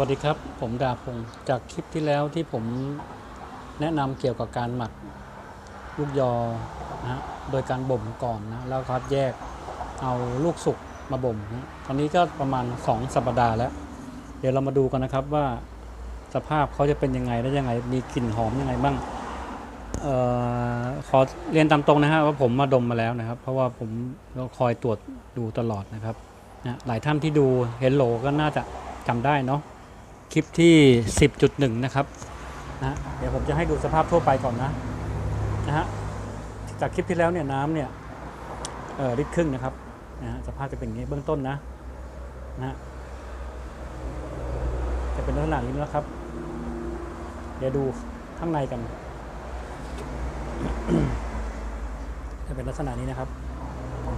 วัสดีครับ ผมดาพงศ์จากคลิปที่แล้วที่ผมแนะนำเกี่ยวกับการหมักลูกยอนะฮะโดยการบ่มก่อนนะแล้วครับแยกเอาลูกสุกมาบ่มนะตอนนี้ก็ประมาณ 2 สัปดาห์แล้ว เดี๋ยวเรามาดูกันนะครับว่าสภาพเขาจะเป็นยังไงและยังไงมีกลิ่นหอมยังไงบ้างเออขอเรียนตามตรงนะฮะว่าผมมาดมมาแล้วนะครับ เพราะว่าผมก็คอยตรวจดูตลอดนะครับนะหลายท่านที่ดูเฮลโลก็น่าจะจำได้เนาะ คลิปที่ 10.1 นะครับนะเดี๋ยวผมจะให้ดูสภาพทั่วไปก่อนนะนะฮะจากคลิปที่แล้วเนี่ยน้ำเนี่ยเออลิตรครึ่งนะครับนะฮะสภาพจะเป็นอย่างนี้เบื้องต้นนะนะจะเป็นลักษณะนี้นะครับ เดี๋ยวดูข้างในกันจะเป็นลักษณะนี้นะครับ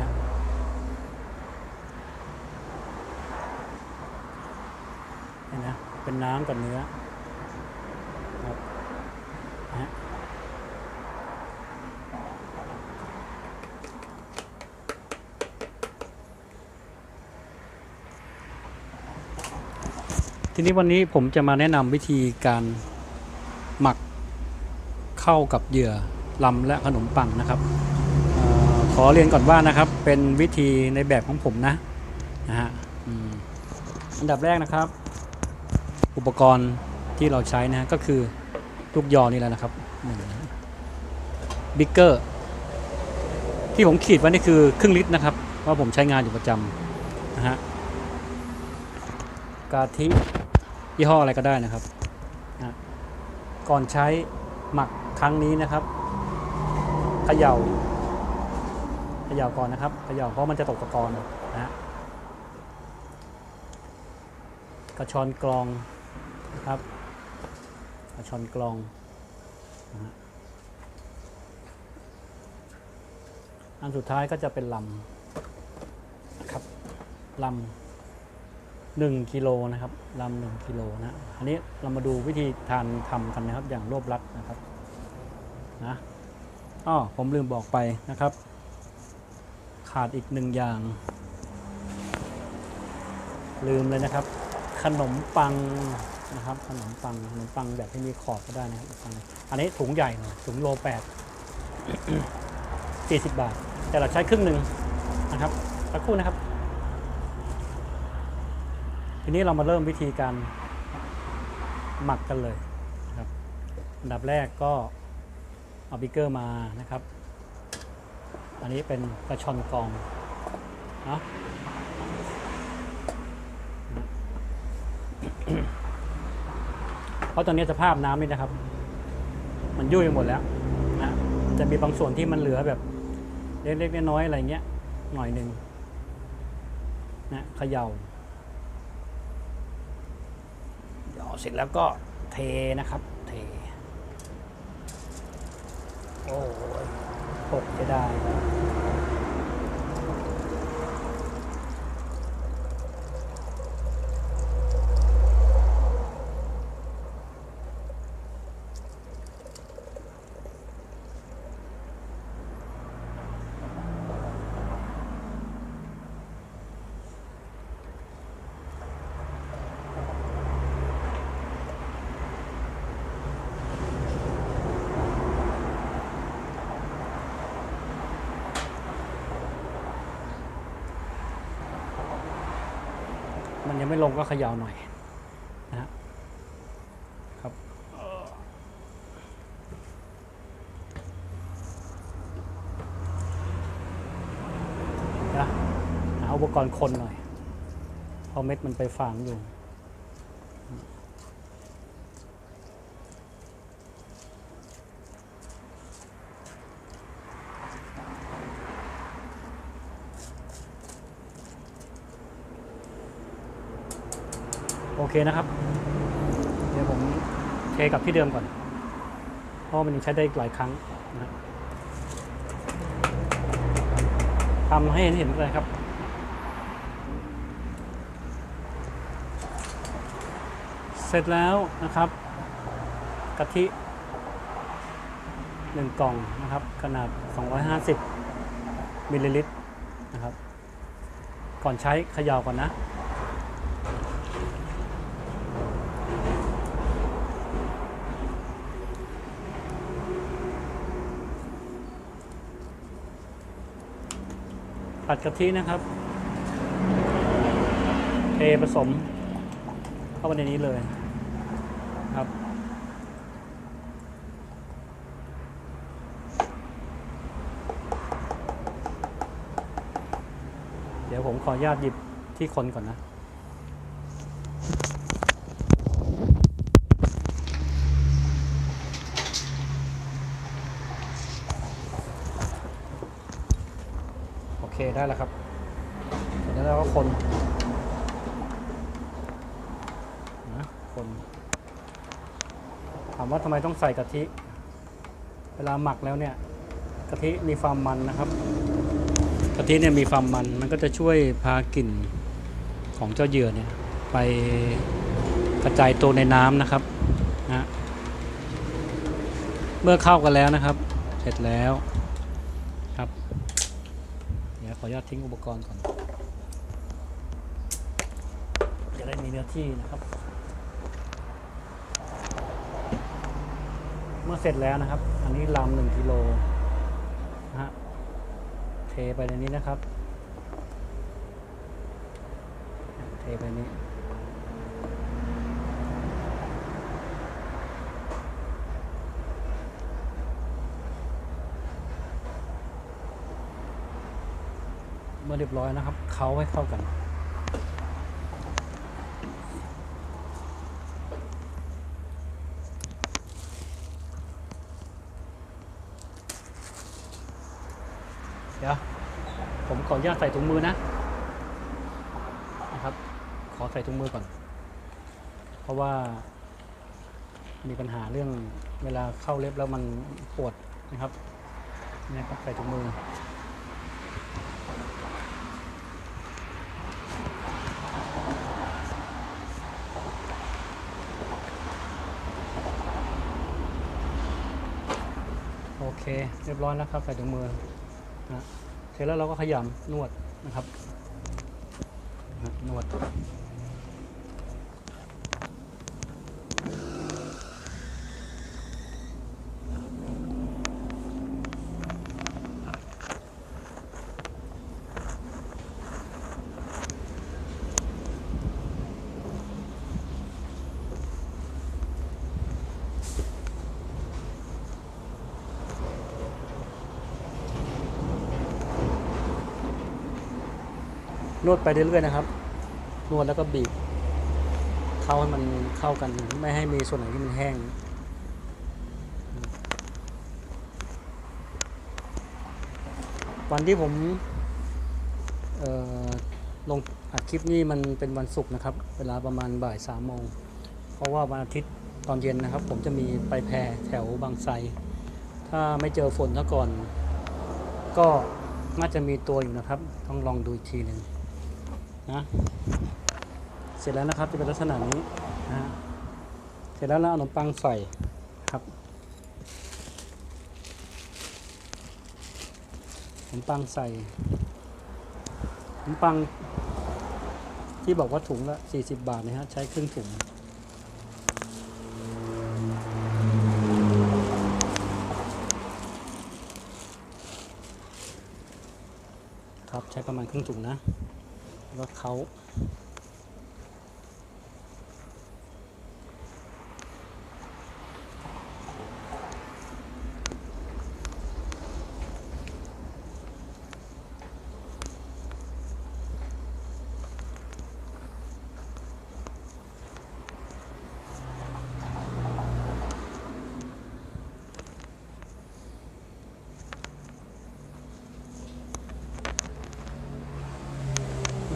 นะฮะ เห็นนะ เป็นน้ำกับเนื้อครับฮะทีนี้วันนี้ผมจะมาแนะนำวิธีการหมักเข้ากับเหยื่อลำและขนมปังนะครับออขอเรียนก่อนว่านะครับ เป็นวิธีในแบบของผมนะนะฮะอันดับแรกนะครับ อุปกรณ์ที่เราใช้นะก็คือลูกยอนี่แหละนะครับบิ๊กเกอร์ที่ผมขีดไว้นี่คือครึ่งลิตรนะครับว่าผมใช้งานอยู่ประจำนะฮะกาทิยี่ห้ออะไรก็ได้นะครับนะก่อนใช้หมักครั้งนี้นะครับเขย่าเขย่าก่อนนะครับเขย่าเพราะมันจะตกตะกอนนะฮะกระชอนกรอง ครับชอนกลองอันสุดท้ายก็จะเป็นลำครับลำหนึ่งกิโลนะครับลำหนึ่งกิโลนะอันนี้เรามาดูวิธีทานทำกันนะครับ อย่างรวบรัดนะครับนะอ้อผมลืมบอกไปนะครับ ขาดอีกหนึ่งอย่าง ลืมเลยนะครับ ขนมปัง นะครับขนมปังขนมปังแบบที่มีขอบก็ได้นะครับอันนี้ถุงใหญ่หน่อยถุงโลแปดสี่สิบบาท แต่เราใช้ครึ่งหนึ่งนะครับสักครู่นะครับ ทีนี้เรามาเริ่มวิธีการหมักกันเลยนะครับอันดับแรกก็เอาบิกเกอร์มานะครับ อันนี้เป็นกระชอนกองเนาะ เพราะตอนนี้สภาพน้ำนี่นะครับ มันยุ่ยไปหมดแล้วนะจะมีบางส่วนที่มันเหลือแบบเล็กๆน้อยๆอะไรเงี้ย หน่อยหนึ่งนะเขย่าหยอเสร็จแล้วก็เทนะครับ เท โอ้ยหกจะได้ มันยังไม่ลงก็เขย่าหน่อยนะฮะครับนะหาอุปกรณ์คนหน่อยเพราะเม็ดมันไปฝังอยู่ เคนะครับ เดี๋ยวผมเทกับที่เดิมก่อน เพราะมันยังใช้ได้อีกหลายครั้งนะทำให้เห็นเลยครับเสร็จแล้วนะครับกะทิหนึ่งกล่องนะครับ ขนาด 250มิลลิลิตรนะครับ ก่อนใช้เขย่าก่อนนะ ผัดกะทินะครับเทผสมเข้าไปในนี้เลยครับ เดี๋ยวผมขออนุญาตหยิบที่คนก่อนนะ โอเคได้แล้วครับเสร็จแล้วเราก็คนนะคนถามว่าทำไมต้องใส่กะทิ เวลาหมักแล้วเนี่ยกะทิมีความมันนะครับกะทิเนี่ยมีความมันมันก็จะช่วยพากลิ่นของเจ้าเหยื่อเนี่ยไปกระจายตัวในน้ำนะครับนะเมื่อเข้ากันแล้วนะครับ เสร็จแล้ว ออนุญาตทิ้งอุปกรณ์ก่อน จะได้มีเนื้อที่นะครับ เมื่อเสร็จแล้วนะครับ อันนี้ลำหนึ่งกิโลนะฮะเทไปในนี้นะครับ เทไปนี้ มื่อเรียบร้อยนะครับ เขาให้เข้ากัน เดี๋ยว ผมขออนุญาตใส่ถุงมือนะนะครับ ขอใส่ถุงมือก่อน เพราะว่ามีปัญหาเรื่องเวลาเข้าเล็บแล้วมันปวดนะครับเนี่ยครับใส่ถุงมือ เค เรียบร้อยแล้วครับ ใส่ถุงมือนะเสร็จแล้วเราก็ขยำนวดนะครับ นวด นวดไปเรื่อยๆนะครับ นวดแล้วก็บีบ เข้าให้มันเข้ากัน ไม่ให้มีส่วนไหนที่มันแห้ง วันที่ผมลงอัดคลิปนี้มันเป็นวันศุกร์นะครับ เวลาประมาณบ่ายสามโมง เพราะว่าวันอาทิตย์ตอนเย็นนะครับ ผมจะมีไปแพแถวบางไทรถ้าไม่เจอฝนซะก่อน ก็น่าจะมีตัวอยู่นะครับ ต้องลองดูอีกทีหนึ่ง นะเสร็จแล้วนะครับจะเป็นลักษณะนี้นะเสร็จแล้วเราเอาขนมปังใส่ครับขนมปังใส่ขนมปัง ที่บอกว่าถุงละ 40 บาทนะฮะใช้ครึ่งถุงครับใช้ประมาณครึ่งถุงนะ รถเขา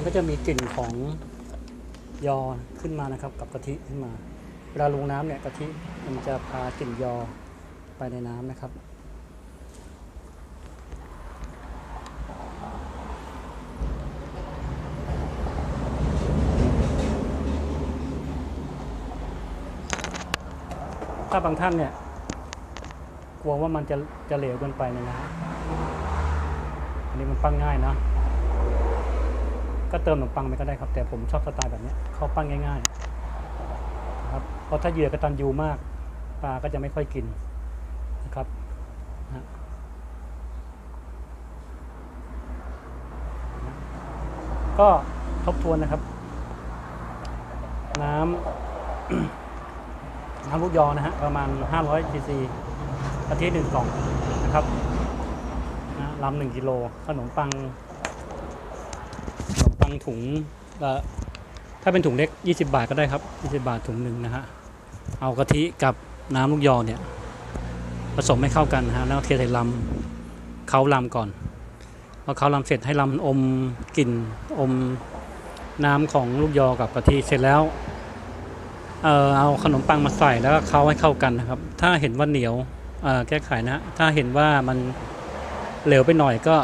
ก็จะมีกลิ่นของยอขึ้นมานะครับ กับกะทิขึ้นมาเวลาลงน้ำเนี่ยกะทิมันจะพากลิ่นยอไปในน้ำนะครับถ้าบางท่านเนี่ยกลัวว่ามันจะจะเหลวเกินไปในน้ำอันนี้มันปั้งง่ายนะ ก็เติมขนมปังไปก็ได้ครับ แต่ผมชอบสไตล์แบบนี้ข้าปั้งง่ายๆครับเพราะถ้าเหยื่อกระตันยูมากปลาก็จะไม่ค่อยกินนะครับนะก็ทบทวนนะครับ น้ำน้ำลูกยอนะฮะประมาณ 500ซีซีกะทิหนึ่งกล่องนะครับนะลำหนึ่งกิโลขนมปัง ตังถุงละถ้าเป็นถุงเล็ก 20 บาทก็ได้ครับ 20 บาทถุงหนึ่งนะฮะ เอากะทิกับน้ำลูกยอเนี่ย ผสมให้เข้ากันนะฮะ แล้วเทใส่ลำเขาลำก่อนพอเขาลำเสร็จให้ลำอมกลิ่นอมน้ำของลูกยอกับกะทิเสร็จแล้วเออเอาขนมปังมาใส่แล้วก็เขาให้เข้ากันนะครับ ถ้าเห็นว่าเหนียวแก้ไขนะฮะถ้าเห็นว่ามันเหลวไปหน่อยก็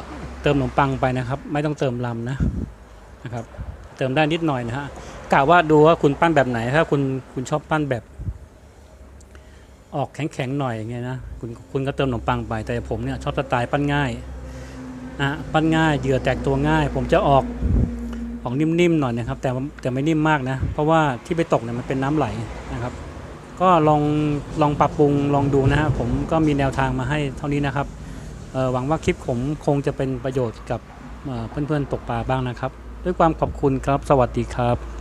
เติมขนมปังไปนะครับ ไม่ต้องเติมลำนะ นะครับเติมได้นิดหน่อยนะฮะกะว่าดูว่าคุณปั้นแบบไหนถ้าคุณคุณชอบปั้นแบบ ออกแข็งๆหน่อยอย่างเงี้ยนะคุณคุณก็เติมขนมปังไปแต่ผมเนี่ยชอบสไตล์ปั้นง่ายนะปั้นง่ายเหยื่อแตกตัวง่าย ผมจะออกออกนิ่มๆหน่อยนะครับ แต่แต่ไม่นิ่มมากนะ เพราะว่าที่ไปตกเนี่ยมันเป็นน้ำไหลนะครับ ก็ลองลองปรับปรุงลองดูนะฮะผมก็มีแนวทางมาให้เท่านี้นะครับหวังว่าคลิปผมคงจะเป็นประโยชน์กับเพื่อนๆตกปลาบ้างนะครับ ด้วยความขอบคุณครับ สวัสดีครับ